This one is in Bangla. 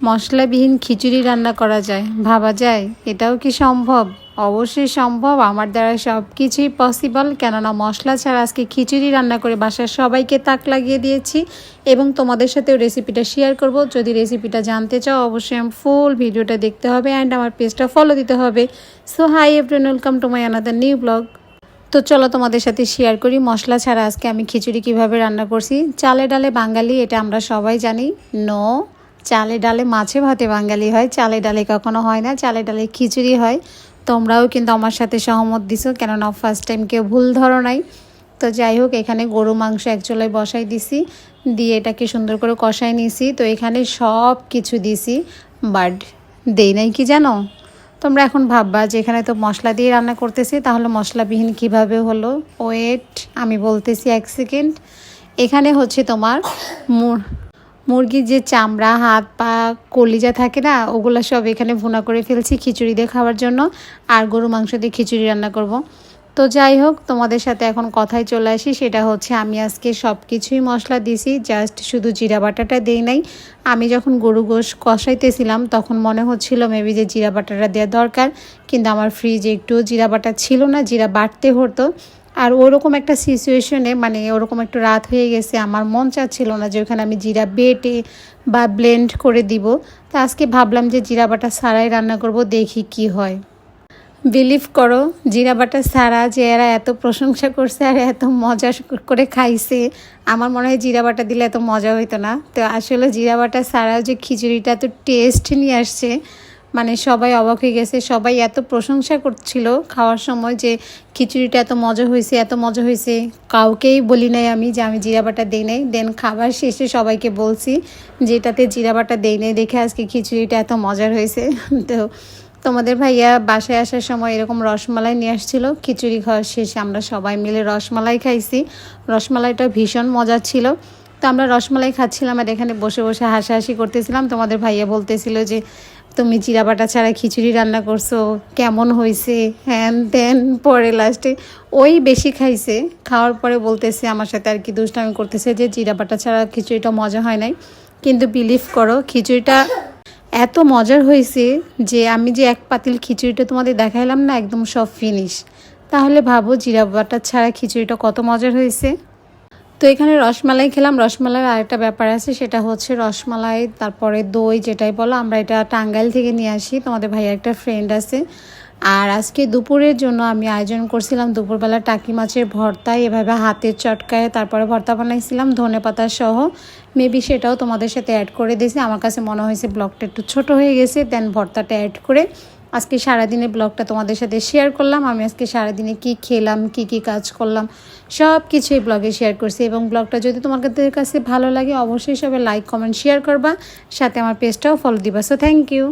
মশলাবিহীন খিচুড়ি রান্না করা যায়। ভাবা যায়, এটাও কি সম্ভব? অবশ্যই সম্ভব। আমার দ্বারা সব কিছুই পসিবল কেননা মশলা ছাড়া আজকে খিচুড়ি রান্না করে বাসার সবাইকে তাক লাগিয়ে দিয়েছি এবং তোমাদের সাথেও রেসিপিটা শেয়ার করব। যদি রেসিপিটা জানতে চাও, অবশ্যই আমি ফুল ভিডিওটা দেখতে হবে অ্যান্ড আমার পেজটা ফলো দিতে হবে। So hi everyone welcome to my another new vlog তো চলো তোমাদের সাথে শেয়ার করি মশলা ছাড়া আজকে আমি খিচুড়ি কীভাবে রান্না করছি। চালে ডালে বাঙালি, এটা আমরা সবাই জানি। নো চালে ডালে মাছে ভাতে বাঙালি হয়, চালে ডালে কখনো হয় না, চালে ডালে খিচুড়ি হয়। তোমরাও কিন্তু আমার সাথে সহমত দিছো, কেননা ফার্স্ট টাইম কেউ ভুল ধরো নাই। তো যাই হোক, এখানে গরু মাংস এক চুলায় বসাই দিছি, দিয়ে এটাকে সুন্দর করে কষাই নিছি। তো এখানে সব কিছু দিছি, বাট দেই নাই কি জানো? তোমরা এখন ভাববা যে এখানে তো মশলা দিয়ে রান্না করতেছি, তাহলে মশলাবিহীন কীভাবে হলো? ওয়েট আমি বলতেছি এক সেকেন্ড এখানে হচ্ছে তোমার মুর- মুরগির যে চামড়া, হাত, পা, কলিজা থাকে না, ওগুলো সব এখানে ভুনা করে ফেলছি খিচুড়ি দিয়ে খাওয়ার জন্য আর গরু মাংস দিয়ে খিচুড়ি রান্না করব। তো যাই হোক, তোমাদের সাথে এখন কথায় চলে আসি। সেটা হচ্ছে আমি আজকে সব কিছুই মশলা দিছি, জাস্ট শুধু জিরা বাটাটা দেই নাই। আমি যখন গরু গোশ কষাইতেছিলাম, তখন মনে হচ্ছিল মেবি যে জিরা বাটাটা দেওয়া দরকার, কিন্তু আমার ফ্রিজে একটু জিরা বাটা ছিল না, জিরা বাটতে হতো। আর ওরকম একটা সিচুয়েশনে মানে ওরকম একটু রাত হয়ে গেছে, আমার মন চাচ্ছিল না যে ওখানে আমি জিরা বেটে বা ব্লেন্ড করে দিব। তো আজকে ভাবলাম যে জিরা বাটা সারাই রান্না করব, দেখি কি হয়। বিলিভ করো, জিরা বাটা ছাড়া যে এরা এত প্রশংসা করছে আর এত মজা করে খাইছে, আমার মনে হয় জিরা বাটা দিলে এত মজা হইতো না। তো আসলে জিরা বাটা ছাড়াও যে খিচুড়িটা এত টেস্ট নিয়ে আসছে মানে সবাই অবাক হয়ে গেছে, সবাই এত প্রশংসা করছিল খাওয়ার সময় যে খিচুড়িটা এত মজা হয়েছে, এত মজা হয়েছে। কাউকেই বলি নাই আমি যে আমি জিরা বাটা দিই নাই। দেন খাবার শেষে সবাইকে বলছি যেটাতে জিরা বাটা দেই নাই, দেখে আজকে খিচুড়িটা এত মজার হয়েছে। তো তোমাদের ভাইয়া বাসায় আসার সময় এরকম রসমালাই নিয়ে আসছিল। খিচুড়ি খাওয়ার শেষে আমরা সবাই মিলে রসমালাই খাইছি। রসমালাইটা ভীষণ মজার ছিল। তো আমরা রসমালাই খাচ্ছিলাম আর এখানে বসে বসে হাসাহাসি করতেছিলাম। তোমাদের ভাইয়া বলতেছিল যে তুমি জিরা বাটা ছাড়া খিচুড়ি রান্না করছ, কেমন হয়েছে? হ্যান ত্যান পরে লাস্টে ওই বেশি খাইছে, খাওয়ার পরে বলতেছে আমার সাথে আর কি দুষ্টামি করতেছে যে জিরা বাটা ছাড়া খিচুড়িটা মজা হয় নাই। কিন্তু বিলিভ করো, খিচুড়িটা এত মজার হয়েছে যে আমি যে এক পাতিল খিচুড়িটা তোমাদের দেখাইলাম না, একদম সব ফিনিশ তাহলে ভাবো জিরা বাটার ছাড়া খিচুড়িটা কত মজার হয়েছে। তো এখানে রসমালাই খেলাম। রসমালাইয়ের আরেকটা ব্যাপার আছে, সেটা হচ্ছে রসমালাই, তারপরে দই যেটাই বলো, আমরা এটা টাঙ্গাইল থেকে নিয়ে আসি। তোমাদের ভাইয়া একটা ফ্রেন্ড আছে। আর আজকে দুপুরের জন্য আমি আয়োজন করছিলাম দুপুরবেলা টাকি মাছের ভর্তা, এভাবে হাতের চটকায় তারপরে ভর্তা বানাইছিলাম, ধনে পাতা সহ। মেবি সেটাও তোমাদের সাথে অ্যাড করে দিয়েছি। আমার কাছে মনে হয়েছে ব্লগটা একটু ছোট হয়ে গেছে দেন ভর্তাটা অ্যাড করে আজকে সারাদিনের ব্লগটা তোমাদের সাথে শেয়ার করলাম। আমি আজকে সারাদিনে কি খেলাম, কি কি কাজ করলাম সব কিছু এই ব্লগে শেয়ার করছি এবং ব্লগটা যদি তোমাদের কাছে ভালো লাগে, অবশ্যই সবাই লাইক কমেন্ট শেয়ার করবা। সাথে আমার পেজটাও ফলো দিবা। So thank you